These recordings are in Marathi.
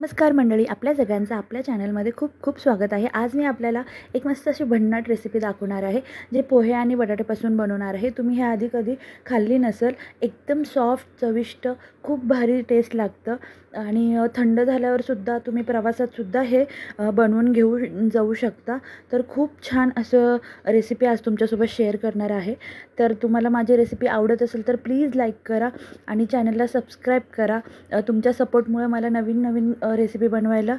नमस्कार मंडळी आपल्या सगळ्यांचं आपल्या चॅनलमध्ये खूप खूप स्वागत आहे. आज मी आपल्याला एक मस्त अशी भन्नाट रेसिपी दाखवणार आहे जे पोहे आणि बटाट्यापासून बनवणार आहे. तुम्ही ह्या आधी कधी खाल्ली नसेल एकदम सॉफ्ट चविष्ट खूप भारी टेस्ट लागतं. आणि थंड झाल्यावरसुद्धा तुम्ही प्रवासातसुद्धा हे बनवून घेऊ जाऊ शकता. तर खूप छान असं रेसिपी आज तुमच्यासोबत शेअर करणार आहे. तर तुम्हाला माझी रेसिपी आवडत असेल तर प्लीज लाईक करा आणि चॅनलला सबस्क्राईब करा. तुमच्या सपोर्टमुळे मला नवीन नवीन रेसिपी बनवायला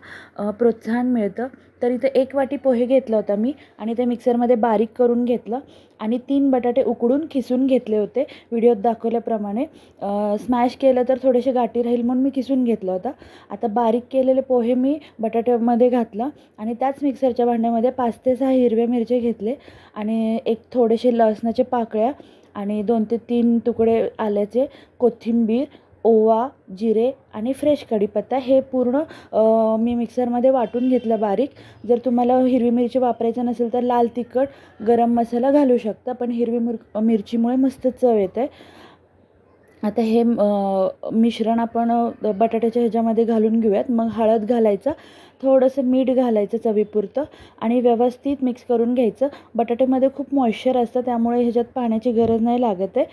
प्रोत्साहन मिळतं. तर इथे एक वाटी पोहे घेतलं होतं मी आणि ते मिक्सरमध्ये बारीक करून घेतलं आणि तीन बटाटे उकडून खिसून घेतले होते. व्हिडिओत दाखवल्याप्रमाणे स्मॅश केलं तर थोडेसे गाठी राहील म्हणून मी खिसून घेतलं होतं. आता बारीक केलेले पोहे मी बटाट्यामध्ये घातलं आणि त्याच मिक्सरच्या भांड्यामध्ये पाच ते सहा हिरवे मिरचे घेतले आणि एक थोडेसे लसणाचे पाकळ्या आणि दोन ते तीन तुकडे आल्याचे कोथिंबीर ओवा जिरे आणि फ्रेश कढीपत्ता हे पूर्ण मी मिक्सरमध्ये वाटून घेतलं बारीक. जर तुम्हाला हिरवी मिरची वापरायचं नसेल तर लाल तिखट गरम मसाला घालू शकता पण हिरवी मिर मिरचीमुळे मस्त चव येते. आता हे मिश्रण आपण बटाट्याच्या ह्याच्यामध्ये घालून घेऊयात. मग हळद घालायचं थोडंसं मीठ घालायचं चवीपुरतं आणि व्यवस्थित मिक्स करून घ्यायचं. बटाट्यामध्ये खूप मॉइश्चर असतं त्यामुळे ह्याच्यात पाण्याची गरज नाही लागत आहे.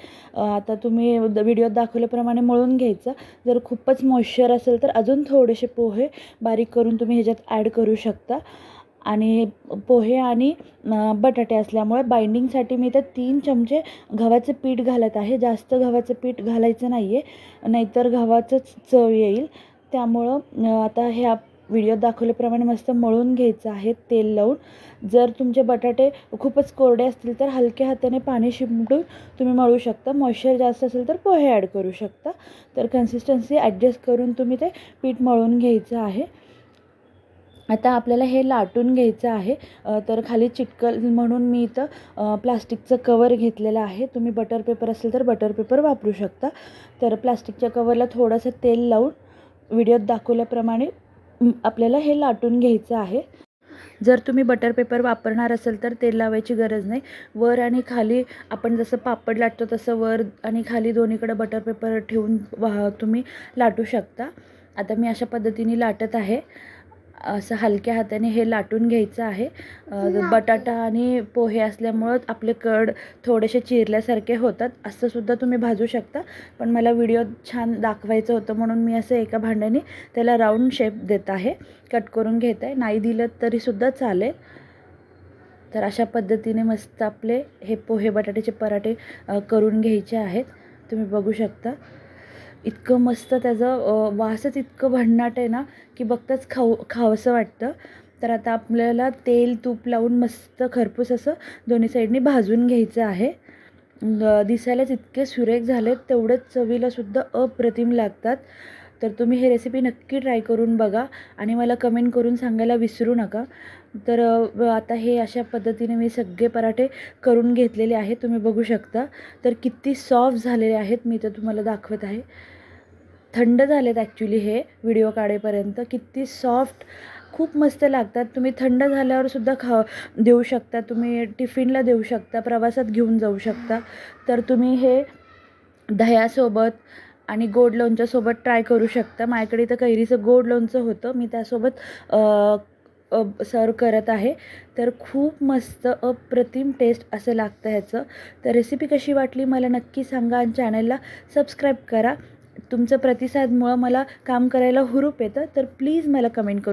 आता तुम्ही द व्हिडिओत दाखवल्याप्रमाणे मळून घ्यायचं. जर खूपच मॉइश्चर असेल तर अजून थोडेसे पोहे बारीक करून तुम्ही ह्याच्यात ॲड करू शकता. आणि पोहे आणि बटाटे असल्यामुळे बाइंडिंगसाठी मी तर तीन चमचे गव्हाचं पीठ घालत आहे. जास्त गव्हाचं पीठ घालायचं नाही आहे नाहीतर गव्हाचंच चव येईल. त्यामुळं आता ह्या व्हिडिओ दाखवल्याप्रमाणे मस्त मळून घ्यायचं आहे तेल लावून. जर तुमचे बटाटे खूपच कोरडे असतील तर हलक्या हाताने पाणी शिंपडून तुम्ही मळू शकता. मॉइश्चर जास्त असेल तर पोहे ॲड करू शकता. तर कन्सिस्टन्सी ॲडजस्ट करून तुम्ही ते पीठ मळून घ्यायचं आहे. आता आपल्याला हे लाटून घ्यायचं आहे. तर खाली चिटकल म्हणून मी इथं प्लास्टिकचं कवर घेतलेलं आहे. तुम्ही बटर पेपर असेल तर बटर पेपर वापरू शकता. तर प्लास्टिकच्या कवरला थोडंसं तेल लावून व्हिडिओत दाखवल्याप्रमाणे आपल्याला हे लाटून घ्यायचं आहे. जर तुम्ही बटर पेपर वापरणार असेल तर तेल लावायची गरज नाही. वर आणि खाली आपण जसं पापड लाटतो तसं वर आणि खाली दोन्हीकडे बटर पेपर ठेवून वा तुम्ही लाटू शकता. आता मी अशा पद्धतीने लाटत आहे. असं हलक्या हाताने हे लाटून घ्यायचं आहे. बटाटा आणि पोहे असल्यामुळं आपले कड थोडेसे चिरल्यासारखे होतात. असं सुद्धा तुम्ही भाजू शकता. पण मला व्हिडिओत छान दाखवायचं होतं म्हणून मी असं एका भांड्याने त्याला राऊंड शेप देत आहे. कट करून घेत आहे. नाही दिलं तरीसुद्धा चालेल. तर अशा पद्धतीने मस्त आपले हे पोहे बटाट्याचे पराठे करून घ्यायचे आहेत. तुम्ही बघू शकता. इतकं मस्त त्याचं वासच इतकं भन्नाट आहे ना की बघताच खाऊ खावंसं वाटतं. तर आता आपल्याला तेल तूप लावून मस्त खरपूस असं दोन्ही साईडनी भाजून घ्यायचं आहे. दिसायलाच इतके सुरेख झालेत तेवढेच चवीलासुद्धा अप्रतिम लागतात. तर तुम्ही हे रेसिपी नक्की ट्राय करून बघा आणि मला कमेंट करून सांगायला विसरू नका. तर आता हे अशा पद्धतीने मी सगळे पराठे करून घेतलेले आहेत तुम्ही बघू शकता. तर किती सॉफ्ट झालेले आहेत मी तर तुम्हाला दाखवत आहे. थंड झालेत ॲक्च्युली हे व्हिडिओ काढेपर्यंत. किती सॉफ्ट खूप मस्त लागतात. तुम्ही थंड झाल्यावर सुद्धा खा देऊ शकता. तुम्ही टिफिनला देऊ शकता प्रवासात घेऊन जाऊ शकता. तर तुम्ही हे दह्यासोबत आणि गोड लोणच्यासोबत ट्राय करू शकता. माझ्याकडे इथं कैरीचं गोड लोणचं होतं. मी त्यासोबत सर्व करत आहे. तर खूप मस्त अप्रतिम टेस्ट असं लागतं ह्याचं. तर रेसिपी कशी वाटली मला नक्की सांगा आणि चॅनलला सबस्क्राईब करा. तुमचं प्रतिसादमुळं मला काम करायला हुरूप येतं. तर प्लीज मला कमेंट करू